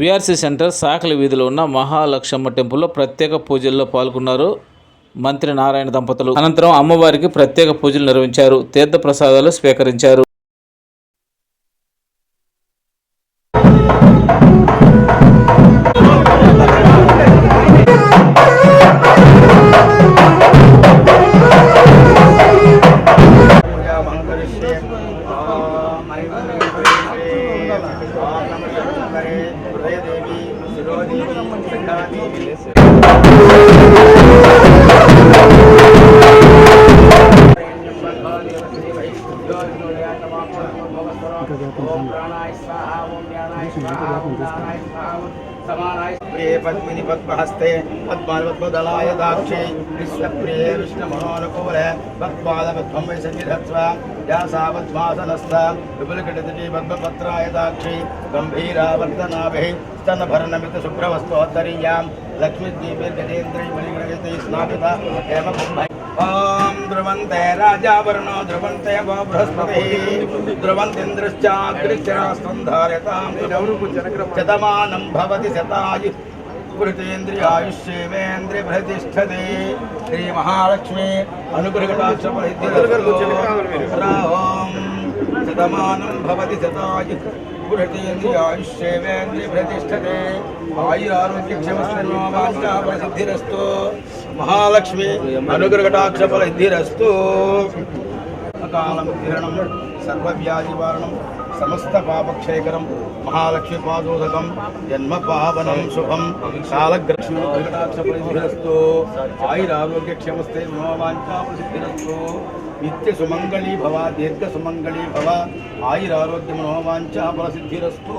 VRC centre Sakali వీధిలో ఉన్న మహాలక్ష్మ టెంపుల్లో ప్రత్యేక పూజల్లో పాల్గొన్నారు మంత్రి నారాయణ దంపతులు. అనంతరం అమ్మవారికి ప్రత్యేక పూజలు నిర్వహించారు. తీర్థ ప్రసాదాలు స్వీకరించారు. प्रिये पद्मिनि पद्महस्ते पद्माल्पद्मदलाय दाक्षे विश्वप्रिये विष्णुमनोनुकूले पद्मालपद्मं या सा पद्मासनस्थ विपुलकटितटी पद्मपत्राय दाक्षे गम्भीरावर्तनाभिः स्तनभरणमितशुभ्रवस्तोत्तरीयां लक्ष्मीद्वीपे मणिगणयते स्नापिता एव ॐ ध्रुवन्ते राजावरुणो ध्रुवन्ते वो बृहस्पतिः ध्रुवन्तीन्द्रश्चाग्रिश्चरास्तं धारयतां शतमानं भवति शतायु कृतेन्द्रियायुष्येवेन्द्रिय प्रतिष्ठते श्रीमहालक्ष्मी अनुग्रहटाक्षपरिद्धिरस्तु शतमानं भवति शतायु पुरतेन्द्रियायुष्येवेन्द्रिय प्रतिष्ठते మహాలక్ష్మి అనుగ్రహటాక్షఫల ఇద్ధిరస్తు. అకాలం కిరణం సర్వవ్యాధివారణం సమస్త పాపక్షేకరం మహాలక్ష్మి పాదోదకం జన్మ పావనం శుభం కాలగ్రక్షణాక్షరస్తు ఆయురారోగ్యక్షమస్తే మనోవాంఛాసిద్ధిరస్తు నిత్య సుమంగళీ భవ దీర్ఘ సుమంగళీ భవ ఆయురారోగ్య మనోవాంఛా ఫలసిద్ధిరస్తు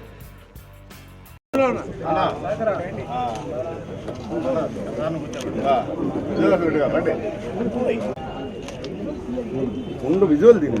ముందు విజువల్ దిగు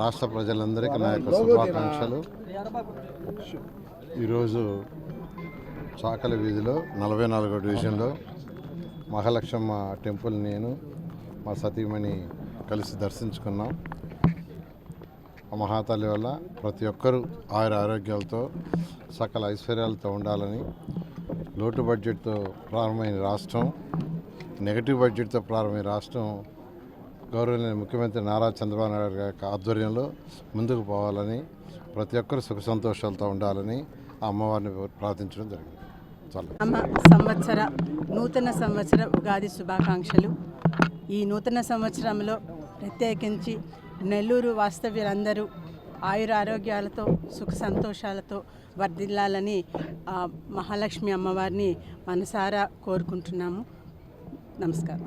రాష్ట్ర ప్రజలందరికీ నా యొక్క శుభాకాంక్షలు. ఈరోజు చాకలి వీధిలో నలభై నాలుగో డివిజన్లో మహాలక్ష్మ టెంపుల్ నేను మా సతీమణి కలిసి దర్శించుకున్నాం. ఆ మహాతల్లి వల్ల ప్రతి ఒక్కరూ ఆయుర ఆరోగ్యాలతో సకల ఐశ్వర్యాలతో ఉండాలని లోటు బడ్జెట్తో ప్రారంభమైన రాష్ట్రం నెగటివ్ బడ్జెట్తో ప్రారంభమైన రాష్ట్రం గౌరవనీయ ముఖ్యమంత్రి నారా చంద్రబాబు నాయుడు గారి ఆధ్వర్యంలో ముందుకు పోవాలని ప్రతి ఒక్కరు సుఖ సంతోషాలతో ఉండాలని ఆ అమ్మవారిని ప్రార్థించడం జరిగింది. అమ్మ సంవత్సర నూతన సంవత్సర ఉగాది శుభాకాంక్షలు. ఈ నూతన సంవత్సరంలో ప్రత్యేకించి నెల్లూరు వాస్తవ్యులందరూ ఆయుర ఆరోగ్యాలతో సుఖ సంతోషాలతో వర్ధిల్లాలని ఆ మహాలక్ష్మి అమ్మవారిని మనసారా కోరుకుంటున్నాము. నమస్కారం.